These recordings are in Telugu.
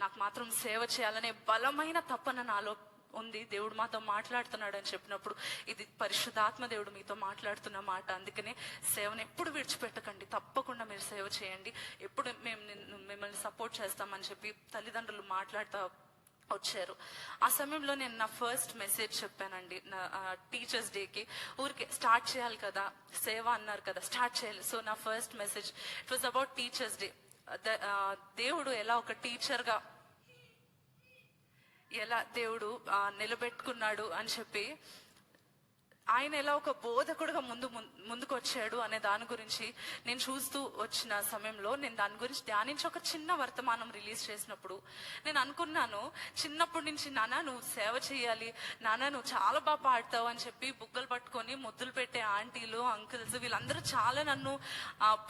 నాకు మాత్రం సేవ చేయాలనే బలమైన తపన నాలో ఉంది. దేవుడు మాతో మాట్లాడుతున్నాడు అని చెప్పినప్పుడు ఇది పరిశుద్ధాత్మ దేవుడు మీతో మాట్లాడుతున్న మాట. అందుకనే సేవను ఎప్పుడు విడిచిపెట్టకండి. తప్పకుండా మీరు సేవ చేయండి. ఎప్పుడు మేము మిమ్మల్ని సపోర్ట్ చేస్తామని చెప్పి తల్లిదండ్రులు మాట్లాడుతూ వచ్చారు. ఆ సమయంలో నేను నా ఫస్ట్ మెసేజ్ చెప్పానండి. నా టీచర్స్ డేకి. ఊరికే స్టార్ట్ చేయాలి కదా సేవ అన్నారు కదా స్టార్ట్ చేయాలి. సో నా first message it was about teachers day దేవుడు ఎలా ఒక టీచర్గా ఎలా దేవుడు నిలబెట్టుకున్నాడు అని చెప్పి ఆయన ఎలా ఒక బోధకుడుగా ముందు ముందుకు వచ్చాడు అనే దాని గురించి నేను చూస్తూ వచ్చిన సమయంలో నేను దాని గురించి ధ్యానించి ఒక చిన్న వర్తమానం రిలీజ్ చేసినప్పుడు నేను అనుకున్నాను చిన్నప్పటి నుంచి నాన్న నువ్వు సేవ చేయాలి నాన్న నువ్వు చాలా బాగా పాడతావు అని చెప్పి బుగ్గలు పట్టుకొని ముద్దులు పెట్టే ఆంటీలు అంకుల్స్ వీళ్ళందరూ చాలా నన్ను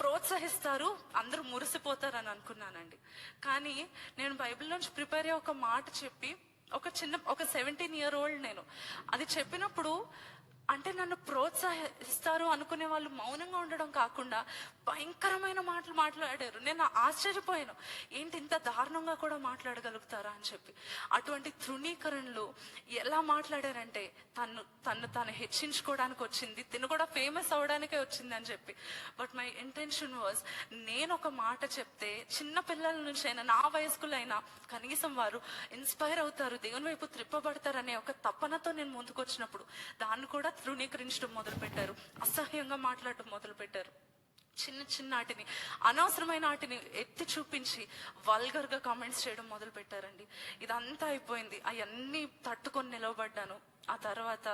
ప్రోత్సహిస్తారు అందరూ మురిసిపోతారు అని అనుకున్నానండి. కానీ నేను బైబిల్ నుంచి ప్రిపేర్ అయ్యే ఒక మాట చెప్పి ఒక చిన్న ఒక సెవెంటీన్ ఇయర్ ఓల్డ్ నేను అది చెప్పినప్పుడు అంటే నన్ను ప్రోత్సహిస్తారు అనుకునే వాళ్ళు మౌనంగా ఉండడం కాకుండా భయంకరమైన మాటలు మాట్లాడారు. నేను ఆశ్చర్యపోయాను. ఏంటి ఇంత దారుణంగా కూడా మాట్లాడగలుగుతారా అని చెప్పి. అటువంటి తృణీకరణలు ఎలా మాట్లాడారంటే తను తను తాను హెచ్చించుకోవడానికి వచ్చింది తిను కూడా ఫేమస్ అవడానికే వచ్చింది అని చెప్పి. బట్ మై ఇంటెన్షన్ వాజ్ నేను ఒక మాట చెప్తే చిన్న పిల్లల నుంచి అయినా నా వయస్కులైనా కనీసం వారు ఇన్స్పైర్ అవుతారు దేవుని వైపు త్రిప్పబడతారు అనే ఒక తపనతో నేను ముందుకు వచ్చినప్పుడు దాన్ని కూడా తృణీకరించడం మొదలు పెట్టారు అసహ్యంగా మాట్లాడటం మొదలు పెట్టారు చిన్న చిన్న వాటిని అనవసరమైన వాటిని ఎత్తి చూపించి వల్గర్గా కామెంట్స్ చేయడం మొదలు పెట్టారండి ఇదంతా అయిపోయింది. అవన్నీ తట్టుకొని నిలవబడ్డాను ఆ తర్వాత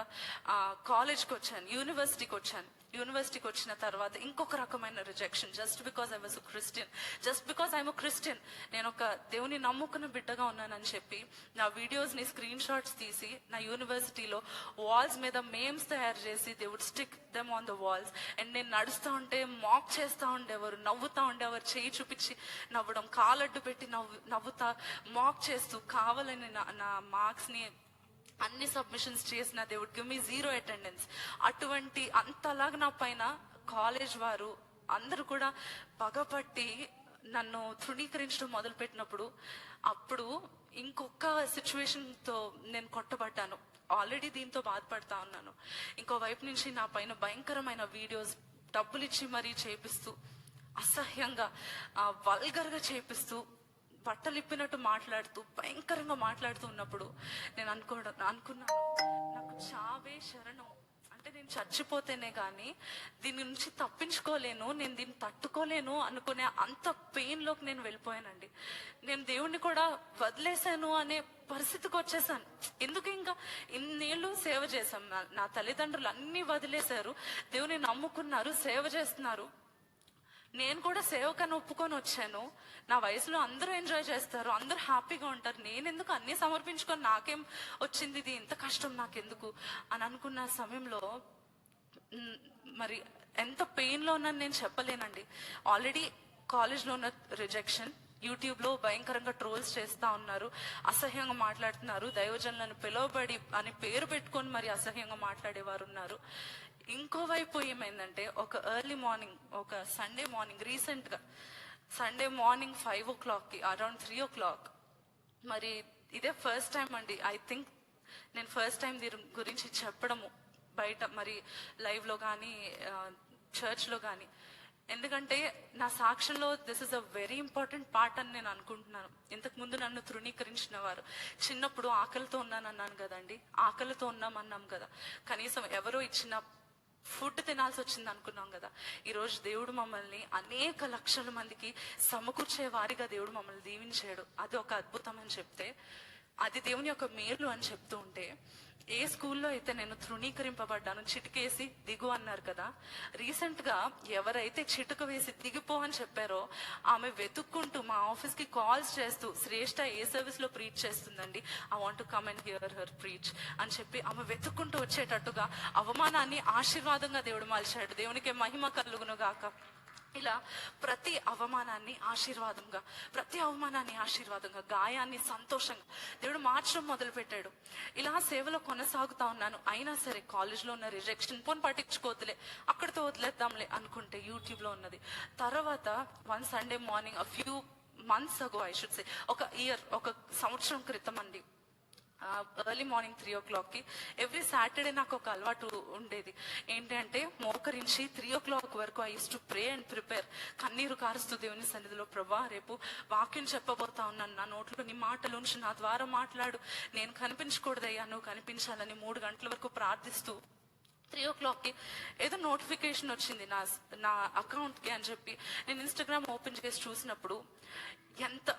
కాలేజ్కి వచ్చాను యూనివర్సిటీకి వచ్చాను. యూనివర్సిటీకి వచ్చిన తర్వాత ఇంకొక రకమైన rejection just because I was Christian just because I'm Christian నేను ఒక దేవుని నమ్ముకున్న బిడ్డగా ఉన్నానని చెప్పి నా వీడియోస్ని స్క్రీన్ షాట్స్ తీసి నా యూనివర్సిటీలో వాల్స్ మీద మేమ్స్ తయారు చేసి they would stick them on the walls and నేను నడుస్తూ ఉంటే మాక్ చేస్తూ ఉండేవారు నవ్వుతూ ఉండేవారు చేయి చూపించి నవ్వడం కాలడ్డు పెట్టి నవ్వు నవ్వుతా మాక్ చేస్తూ కావాలని నా నా మార్క్స్ని అన్ని సబ్మిషన్స్ చేసిన they would give me zero attendance అటువంటి అంతలాగా నా పైన కాలేజ్ వారు అందరూ కూడా పగపట్టి నన్ను తృణీకరించడం మొదలు పెట్టినప్పుడు అప్పుడు ఇంకొక సిచ్యువేషన్తో నేను కొట్టబడ్డాను. ఆల్రెడీ దీంతో బాధపడతా ఉన్నాను. ఇంకో వైపు నుంచి నా పైన భయంకరమైన వీడియోస్ డబ్బులు ఇచ్చి మరీ చేపిస్తూ అసహ్యంగా వల్గర్గా చేపిస్తూ పట్టలిప్పినట్టు మాట్లాడుతూ భయంకరంగా మాట్లాడుతూ ఉన్నప్పుడు నేను అనుకోవడం అనుకున్నాను నాకు చావే శరణం. అంటే నేను చచ్చిపోతేనే కానీ దీని నుంచి తప్పించుకోలేను నేను దీన్ని తట్టుకోలేను అనుకునే అంత పెయిన్లోకి నేను వెళ్ళిపోయానండి. నేను దేవుణ్ణి కూడా వదిలేశాను అనే పరిస్థితికి వచ్చేసాను. ఎందుకు ఇంకా ఇన్నేళ్ళు సేవ చేశాం. నా- నా తల్లిదండ్రులు అన్ని వదిలేశారు. దేవుని నమ్ముకున్నారు సేవ చేస్తున్నారు. నేను కూడా సేవకని ఒప్పుకొని వచ్చాను. నా వయసులో అందరూ ఎంజాయ్ చేస్తారు అందరూ హ్యాపీగా ఉంటారు. నేను ఎందుకు అన్నీ సమర్పించుకొని నాకేం వచ్చింది ఇది? ఇంత కష్టం నాకెందుకు? అని అనుకున్న సమయంలో మరి ఎంత పెయిన్లో ఉన్నాను నేను చెప్పలేనండి. ఆల్రెడీ కాలేజ్లో ఉన్న రిజెక్షన్ యూట్యూబ్లో భయంకరంగా ట్రోల్స్ చేస్తూ ఉన్నారు అసహ్యంగా మాట్లాడుతున్నారు దైవజనులను పిలువబడి అని పేరు పెట్టుకొని మరి అసహ్యంగా మాట్లాడేవారు ఉన్నారు ఇంకో వైపు ఏమైందంటే ఒక ఎర్లీ మార్నింగ్ ఒక సండే మార్నింగ్ రీసెంట్గా సండే మార్నింగ్ ఫైవ్ ఓ క్లాక్కి అరౌండ్ త్రీ ఓ క్లాక్ మరి ఇదే ఫస్ట్ టైం అండి. ఐ థింక్ నేను ఫస్ట్ టైం దీని గురించి చెప్పడము బయట మరి లైవ్లో కానీ చర్చ్లో కానీ ఎందుకంటే నా సాక్ష్యంలో this is a very important part అని నేను అనుకుంటున్నాను. ఇంతకు ముందు నన్ను తృణీకరించిన వారు. చిన్నప్పుడు ఆకలితో ఉన్నాను అన్నాను కదండి. ఆకలితో ఉన్నాం అన్నాం కదా. కనీసం ఎవరో ఇచ్చిన ఫుడ్ తినాల్సి వచ్చింది అనుకున్నాం కదా. ఈరోజు దేవుడు మమ్మల్ని అనేక లక్షల మందికి సమకూర్చే వారిగా దేవుడు మమ్మల్ని దీవించాడు. అది ఒక అద్భుతం అని చెప్తే అది దేవుని యొక్క మేలు అని చెప్తూ ఉంటే ఏ స్కూల్లో అయితే నేను తృణీకరింపబడ్డాను చిటికేసి దిగు అన్నారు కదా రీసెంట్గా ఎవరైతే చిటుక వేసి దిగిపో అని చెప్పారో ఆమె వెతుక్కుంటూ మా ఆఫీస్కి కాల్స్ చేస్తూ శ్రేష్ఠ ఏ సర్వీస్లో ప్రీచ్ చేస్తుందండి? I want to come and hear her preach అని చెప్పి ఆమె వెతుక్కుంటూ వచ్చేటట్టుగా అవమానాన్ని ఆశీర్వాదంగా దేవుడు మలిచాడు. దేవునికి మహిమ కలుగును గాక. ఇలా ప్రతి అవమానాన్ని ఆశీర్వాదంగా ప్రతి అవమానాన్ని ఆశీర్వాదంగా గాయాన్ని సంతోషంగా దేవుడు మార్చడం మొదలు పెట్టాడు ఇలా సేవలో కొనసాగుతా ఉన్నాను. అయినా సరే కాలేజ్లో ఉన్న రిజెక్షన్ పోని పట్టించుకోవద్దులే అక్కడితో వదిలేద్దాంలే అనుకుంటే యూట్యూబ్లో ఉన్నది. తర్వాత one Sunday morning a few months ago I should say ఒక ఇయర్ ఒక సంవత్సరం క్రితం అండి. ఎర్లీ మార్నింగ్ త్రీ ఓ క్లాక్కి ఎవ్రీ సాటర్డే నాకు ఒక అలవాటు ఉండేది. ఏంటంటే మోకరించి త్రీ ఓ క్లాక్ వరకు I to pray and prepare కన్నీరు కారుస్తూ దేవుని సన్నిధిలో ప్రభా రేపు వాక్యం చెప్పబోతా ఉన్నాను. నా నోట్లో నీ మాటలు ఉంచి. నా ద్వారా మాట్లాడు. నేను కనిపించకూడదయ్యా. నువ్వు కనిపించాలని మూడు గంటల వరకు ప్రార్థిస్తూ త్రీ ఓ క్లాక్కి ఏదో నోటిఫికేషన్ వచ్చింది నా నా అకౌంట్కి అని చెప్పి. నేను ఇన్స్టాగ్రామ్ ఓపెన్ చేసి చూసినప్పుడు ఎంత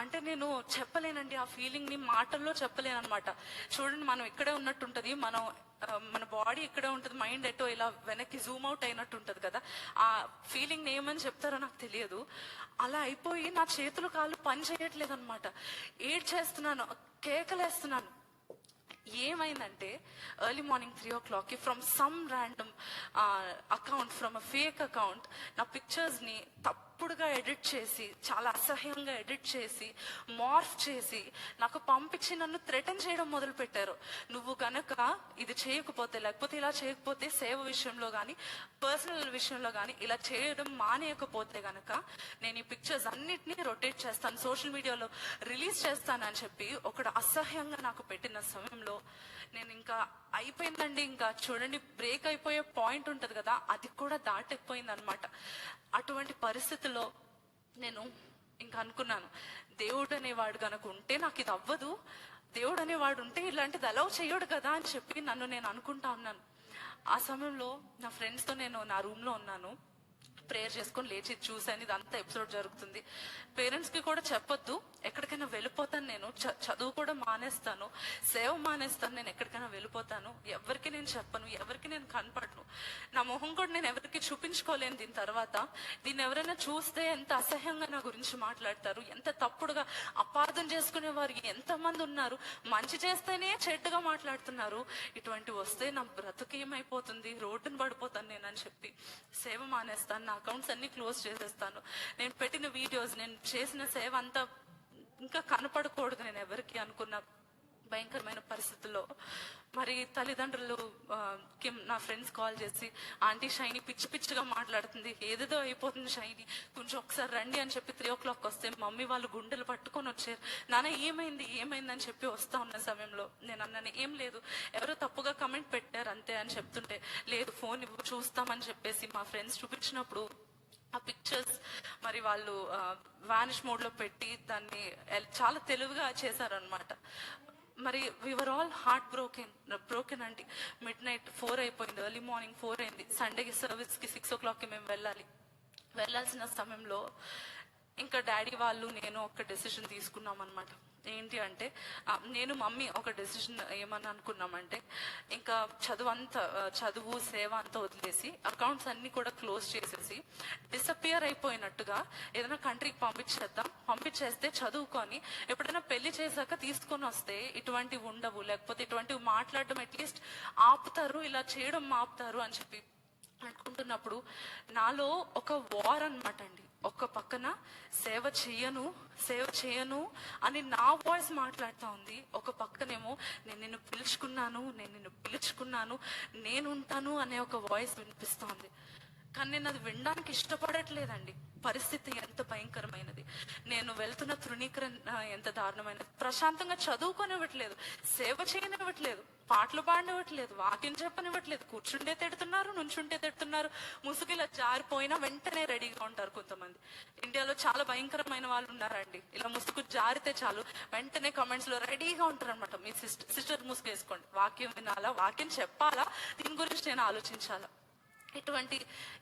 అంటే నేను చెప్పలేనండి ఆ ఫీలింగ్ని మాటల్లో చెప్పలేను అనమాట చూడండి మనం ఇక్కడే ఉన్నట్టు ఉంటుంది మనం మన బాడీ ఇక్కడే ఉంటుంది మైండ్ ఎటో ఇలా వెనక్కి జూమ్ అవుట్ అయినట్టు ఉంటుంది కదా. ఆ ఫీలింగ్ ఏమని చెప్తారో నాకు తెలియదు. అలా అయిపోయి నా చేతులు కాళ్ళు పని చేయట్లేదు అనమాట ఏడ్ చేస్తున్నాను కేకలేస్తున్నాను. ఏమైందంటే ఎర్లీ మార్నింగ్ త్రీ ఓ క్లాక్కి from some random account from a fake account నా పిక్చర్స్ని తప్పు తప్పుడుగా ఎడిట్ చేసి చాలా అసహ్యంగా ఎడిట్ చేసి మార్ఫ్ చేసి నాకు పంపించి నన్ను థ్రెటన్ చేయడం మొదలు పెట్టారు నువ్వు కనుక ఇది చేయకపోతే లేకపోతే ఇలా చేయకపోతే సేవ విషయంలో కానీ పర్సనల్ విషయంలో కానీ ఇలా చేయడం మానేయకపోతే గనక నేను ఈ పిక్చర్స్ అన్నిటినీ రొటేట్ చేస్తాను సోషల్ మీడియాలో రిలీజ్ చేస్తానని చెప్పి ఒకడు అసహ్యంగా నాకు పెట్టిన సమయంలో నేను ఇంకా అయిపోయిందండి. ఇంకా చూడండి బ్రేక్ అయిపోయే పాయింట్ ఉంటుంది కదా అది కూడా దాటిపోయింది అనమాట అటువంటి పరిస్థితుల్లో నేను ఇంకా అనుకున్నాను దేవుడు అనేవాడు కనుక ఉంటే నాకు ఇది అవ్వదు. దేవుడు అనేవాడు ఉంటే ఇలాంటిది అలౌ చేయడు కదా అని చెప్పి నన్ను నేను అనుకుంటా ఉన్నాను. ఆ సమయంలో నా ఫ్రెండ్స్తో నేను నా రూమ్లో ఉన్నాను. ప్రేయర్ చేసుకొని లేచి చూసాను ఇదంతా ఎపిసోడ్ జరుగుతుంది. పేరెంట్స్కి కూడా చెప్పొద్దు. ఎక్కడికైనా వెళ్ళిపోతాను నేను. చ- చదువు కూడా మానేస్తాను. సేవ మానేస్తాను. నేను ఎక్కడికైనా వెళ్ళిపోతాను. ఎవరికి నేను చెప్పను? ఎవరికి నేను కనపడను? నా మొహం కూడా నేను ఎవరికి చూపించుకోలేను దీని తర్వాత. దీన్ని ఎవరైనా చూస్తే ఎంత అసహ్యంగా నా గురించి మాట్లాడతారు? ఎంత తప్పుడుగా అపార్థం చేసుకునే వారు ఎంతమంది ఉన్నారు? మంచి చేస్తేనే చెడ్డగా మాట్లాడుతున్నారు. ఇటువంటి వస్తే నా బ్రతుకు ఏమైపోతుంది? రోడ్డును పడిపోతాను నేను అని చెప్పి. సేవ మానేస్తాను. నా అకౌంట్స్ అన్ని క్లోజ్ చేసేస్తాను. నేను పెట్టిన వీడియోస్ నేను చేసిన సేవ అంతా ఇంకా కనపడకూడదు నేను ఎవరికి అనుకున్న. భయంకరమైన పరిస్థితుల్లో మరి తల్లిదండ్రులు నా ఫ్రెండ్స్ కాల్ చేసి ఆంటీ షైని పిచ్చి పిచ్చిగా మాట్లాడుతుంది. ఏదేదో అయిపోతుంది షైని. కొంచెం ఒకసారి రండి అని చెప్పి త్రీ ఓ క్లాక్ వస్తే మమ్మీ వాళ్ళు గుండెలు పట్టుకొని వచ్చారు. నాన్న ఏమైంది? ఏమైంది? అని చెప్పి వస్తా ఉన్న సమయంలో నేను అన్నాను ఏం లేదు. ఎవరో తప్పుగా కమెంట్ పెట్టారు అంతే అని చెప్తుంటే లేదు ఫోన్ ఇవ్వు చూస్తామని చెప్పేసి మా ఫ్రెండ్స్ చూపించినప్పుడు ఆ పిక్చర్స్ మరి వాళ్ళు వానిష్ మోడ్లో పెట్టి దాన్ని చాలా తెలివిగా చేశారనమాట మరి we're all heart broken broken అండి మిడ్ నైట్ ఫోర్ అయిపోయింది ఎర్లీ మార్నింగ్ ఫోర్ అయింది. సండేకి సర్వీస్కి సిక్స్ ఓ క్లాక్కి మేము వెళ్ళాలి. వెళ్ళాల్సిన సమయంలో ఇంకా డాడీ వాళ్ళు నేను ఒక డెసిషన్ తీసుకున్నాం అనమాట ఏంటి అంటే నేను మమ్మీ ఒక డెసిషన్ ఏమని అనుకున్నామంటే ఇంకా చదువు అంతా చదువు సేవ అంతా వదిలేసి అకౌంట్స్ అన్ని కూడా క్లోజ్ చేసేసి డిసపియర్ అయిపోయినట్టుగా ఏదైనా కంట్రీకి పంపించేద్దాం పంపించేస్తే చదువుకొని ఎప్పుడైనా పెళ్ళి చేశాక తీసుకొని వస్తే ఇటువంటివి ఉండవు లేకపోతే ఇటువంటివి మాట్లాడడం అట్లీస్ట్ ఆపుతారు ఇలా చేయడం ఆపుతారు అని చెప్పి అనుకుంటున్నప్పుడు నాలో ఒక వార్ అనమాట అండి. ఒక పక్కన సేవ చేయను సేవ చేయను అని నా వాయిస్ మాట్లాడుతూ ఉంది. ఒక పక్కనేమో నేను నిన్ను పిలుచుకున్నాను నేను నిన్ను పిలుచుకున్నాను నేను ఉంటాను అనే ఒక వాయిస్ వినిపిస్తోంది కానీ నేను అది వినడానికి ఇష్టపడట్లేదండి. పరిస్థితి ఎంత భయంకరమైనది. నేను వెళ్తున్న తృణీకరణ ఎంత దారుణమైనది. ప్రశాంతంగా చదువుకొనివ్వట్లేదు సేవ చేయనివ్వట్లేదు. పాటలు పాడనివ్వట్లేదు వాకింగ్ చెప్పనివ్వట్లేదు. కూర్చుంటే తిడుతున్నారు నుంచుంటే తిడుతున్నారు. ముసుగులా జారిపోయినా వెంటనే రెడీగా ఉంటారు కొంతమంది. ఇండియాలో చాలా భయంకరమైన వాళ్ళు ఉన్నారండి. ఇలా ముసుగు జారితే చాలు. వెంటనే కమెంట్స్లో రెడీగా ఉంటారు అనమాట మీ సిస్టర్ సిస్టర్ ముసుగు వేసుకోండి. వాక్యం వినాలా? వాక్యం చెప్పాలా? దీని గురించి నేను ఆలోచించాలా? ఇటువంటి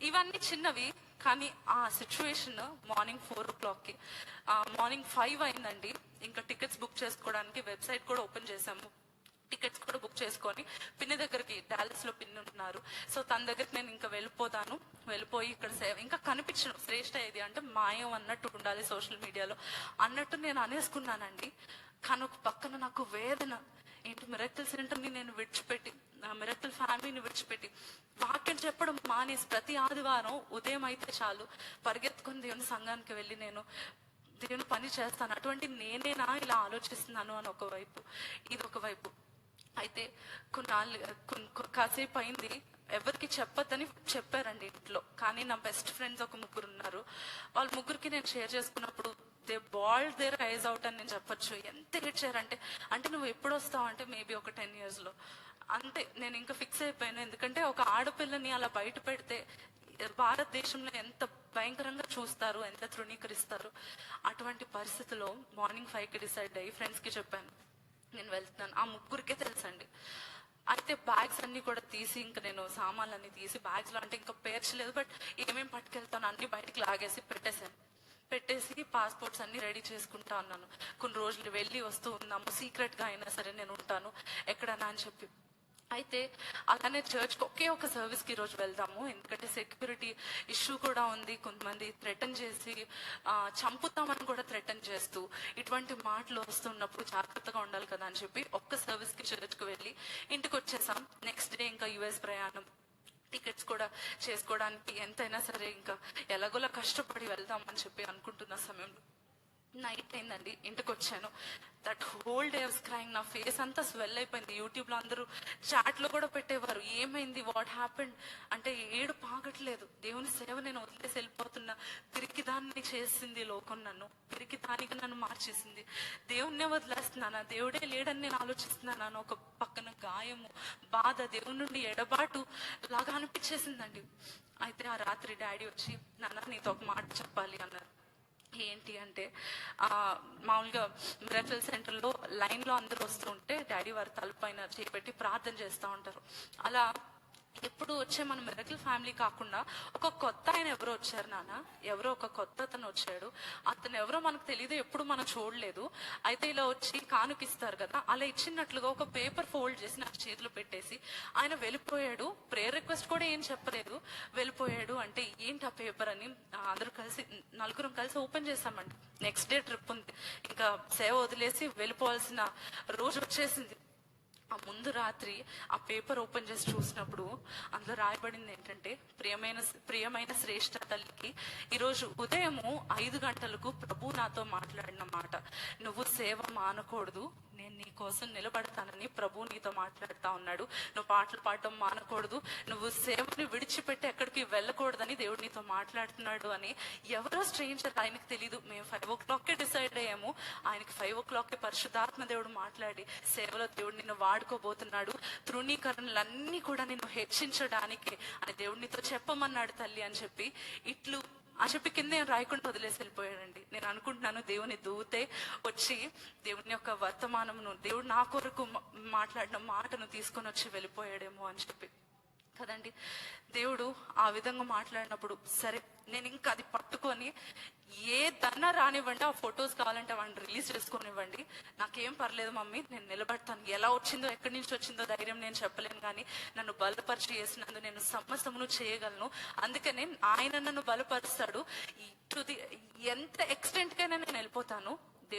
ఇవన్నీ చిన్నవి కానీ ఆ సిచ్యువేషన్ మార్నింగ్ ఫోర్ ఓ క్లాక్కి మార్నింగ్ ఫైవ్ అయిందండి. ఇంకా టికెట్స్ బుక్ చేసుకోవడానికి వెబ్సైట్ కూడా ఓపెన్ చేసాము టికెట్స్ కూడా బుక్ చేసుకొని పిన్ని దగ్గరికి డాలస్లో పిన్ని ఉంటున్నారు. సో తన దగ్గరికి నేను ఇంకా వెళ్ళిపోతాను. వెళ్ళిపోయి ఇక్కడ సేవ ఇంకా కనిపించను. శ్రేష్ట ఏది అంటే మాయం అన్నట్టు ఉండాలి సోషల్ మీడియాలో. అన్నట్టు నేను అనేసుకున్నానండి. కానీ ఒక పక్కన నాకు వేదన. ఏంటి మిరక్కల్ సెంటర్ని నేను విడిచిపెట్టి నా ఫ్యామిలీని విడిచిపెట్టి వాక్యం చెప్పడం మానేసి ప్రతి ఆదివారం ఉదయం అయితే చాలు పరిగెత్తుకుని దేవుని సంఘానికి వెళ్ళి నేను దేవుని పని చేస్తాను. అటువంటి నేనేనా ఇలా ఆలోచిస్తున్నాను అని ఒకవైపు ఇది ఒకవైపు అయితే కొన్నాళ్ళు కాసేపు అయింది. ఎవరికి చెప్పొద్దని చెప్పారండి ఇంట్లో. కానీ నా బెస్ట్ ఫ్రెండ్స్ ఒక ముగ్గురు ఉన్నారు. వాళ్ళ ముగ్గురికి నేను షేర్ చేసుకున్నప్పుడు they bawl their eyes out అని నేను చెప్పొచ్చు. ఎంత ఏడ్చారంటే అంటే నువ్వు ఎప్పుడు వస్తావు? అంటే మేబీ ఒక టెన్ ఇయర్స్లో. అంతే నేను ఇంకా ఫిక్స్ అయిపోయాను. ఎందుకంటే ఒక ఆడపిల్లని అలా బయట పెడితే భారతదేశంలో ఎంత భయంకరంగా చూస్తారు ఎంత తృణీకరిస్తారు అటువంటి పరిస్థితిలో మార్నింగ్ ఫైవ్కి డిసైడ్ అయ్యి ఫ్రెండ్స్కి చెప్పాను. నేను వెళ్తున్నాను. ఆ ముగ్గురికే తెలుసండి. అయితే బ్యాగ్స్ అన్ని కూడా తీసి ఇంకా నేను సామాన్లు అన్ని తీసి బ్యాగ్స్లో అంటే ఇంకా పేర్చలేదు బట్ ఏమేమి పట్టుకెళ్తాను అన్ని బయటకు లాగేసి పెట్టేశాను. పెట్టేసి పాస్పోర్ట్స్ అన్ని రెడీ చేసుకుంటా ఉన్నాను. కొన్ని రోజులు వెళ్ళి వస్తూ ఉన్నాము సీక్రెట్గా అయినా సరే నేను ఉంటాను. ఎక్కడన్నా అని చెప్పి అయితే అలానే చర్చ్ ఒకే ఒక సర్వీస్కి ఈరోజు వెళ్దాము. ఎందుకంటే సెక్యూరిటీ ఇష్యూ కూడా ఉంది. కొంతమంది థ్రెటన్ చేసి చంపుతామని కూడా థ్రెటన్ చేస్తూ ఇటువంటి మాటలు వస్తున్నప్పుడు జాగ్రత్తగా ఉండాలి కదా అని చెప్పి ఒక్క సర్వీస్కి చర్చ్ వెళ్ళి ఇంటికి వచ్చేసాం. నెక్స్ట్ డే ఇంకా యుఎస్ ప్రయాణం. టికెట్స్ కూడా చేసుకోవడానికి ఎంతైనా సరే ఇంకా ఎలాగోలా కష్టపడి వెళ్దాం అని చెప్పి అనుకుంటున్న సమయంలో. నైట్ అయిందండి ఇంటికి వచ్చాను దట్ హోల్ డే క్రైంగ్ నా ఫేస్ అంతా స్వెల్ అయిపోయింది. యూట్యూబ్లో అందరూ చాట్లో కూడా పెట్టేవారు. ఏమైంది? వాట్ హ్యాపెండ్ అంటే ఏడు పాగట్లేదు దేవుని సేవ నేను వదిలేసి వెళ్ళిపోతున్నా. పిరికి దాన్ని చేసింది లోకం నన్ను. తిరిగి దానికి నన్ను మార్చేసింది. దేవుణ్ణే వదిలేస్తున్నానా? దేవుడే లేడని నేను ఆలోచిస్తున్నాను? అని ఒక పక్కన గాయము బాధ దేవుని నుండి ఎడబాటు లాగా అనిపించేసిందండి. అయితే ఆ రాత్రి డాడీ వచ్చి నాన్న నీతో ఒక మాట చెప్పాలి అన్నారు. ఏంటి అంటే మామూలుగా మిరఫిల్ సెంటర్లో లైన్లో అందరూ వస్తుంటే డాడీ వారి తలుపైన చేపెట్టి ప్రార్థన చేస్తూ ఉంటారు. అలా ఎప్పుడు వచ్చే మన మిరకల్ ఫ్యామిలీ కాకుండా ఒక కొత్త ఆయన ఎవరో వచ్చారు నాన్న ఎవరో ఒక కొత్త అతను వచ్చాడు. అతను ఎవరో మనకు తెలియదు ఎప్పుడు మనం చూడలేదు. అయితే ఇలా వచ్చి కానుకిస్తారు కదా అలా ఇచ్చినట్లుగా ఒక పేపర్ ఫోల్డ్ చేసి నాకు చేతిలో పెట్టేసి ఆయన వెళ్ళిపోయాడు. ప్రేయర్ రిక్వెస్ట్ కూడా ఏం చెప్పలేదు. వెళ్ళిపోయాడు అంటే ఏంటి ఆ పేపర్ అని అందరూ కలిసి నలుగురం కలిసి ఓపెన్ చేసామండి నెక్స్ట్ డే ట్రిప్ ఉంది. ఇంకా సేవ వదిలేసి వెళ్ళిపోవాల్సిన రోజు వచ్చేసింది. ఆ ముందు రాత్రి ఆ పేపర్ ఓపెన్ చేసి చూసినప్పుడు అందులో రాయబడింది ఏంటంటే ప్రియమైన ప్రియమైన శ్రేష్ఠ తల్లికి ఈరోజు ఉదయము ఐదు గంటలకు ప్రభు నాతో మాట్లాడిన మాట. నువ్వు సేవ మానకూడదు నేను నీ కోసం నిలబడతానని ప్రభు నీతో మాట్లాడుతా ఉన్నాడు. నువ్వు పాటలు పాడటం మానకూడదు. నువ్వు సేవని విడిచిపెట్టి ఎక్కడికి వెళ్ళకూడదని దేవుడు నీతో మాట్లాడుతున్నాడు అని ఎవరో స్ట్రేంజర్ ఆయనకు తెలియదు మేము ఫైవ్ ఓ క్లాక్కే డిసైడ్ అయ్యాము. ఆయనకి ఫైవ్ ఓ క్లాక్కే పరిశుద్ధాత్మ దేవుడు మాట్లాడి సేవలో దేవుడు నిన్ను వాడుకోబోతున్నాడు. తృణీకరణలన్నీ కూడా నిన్ను హెచ్చించడానికి అని దేవుడు నీతో చెప్పమన్నాడు తల్లి అని చెప్పి ఇట్లు ఆ చెప్పి కింద రాయకుండా వదిలేసి వెళ్ళిపోయాడండి. నేను అనుకుంటున్నాను దేవుని దూతే వచ్చి దేవుని యొక్క వర్తమానమును దేవుడు నా కొరకు మాట్లాడిన మాటను తీసుకొని వచ్చి వెళ్ళిపోయాడేమో అని చెప్పి. కదండి? దేవుడు ఆ విధంగా మాట్లాడినప్పుడు సరే నేను ఇంకా అది పట్టుకొని ఏదన్నా రానివ్వండి ఆ ఫొటోస్ కావాలంటే వాడిని రిలీజ్ చేసుకునివ్వండి. నాకేం పర్లేదు మమ్మీ నేను నిలబడతాను. ఎలా వచ్చిందో ఎక్కడి నుంచి వచ్చిందో ధైర్యం నేను చెప్పలేను కానీ నన్ను బలపరిచి చేసినందు నేను సమస్తమును చేయగలను. అందుకనే ఆయన నన్ను బలపరుస్తాడు. టు ఎంత ఎక్స్టెంట్కైనా నేను వెళ్ళిపోతాను.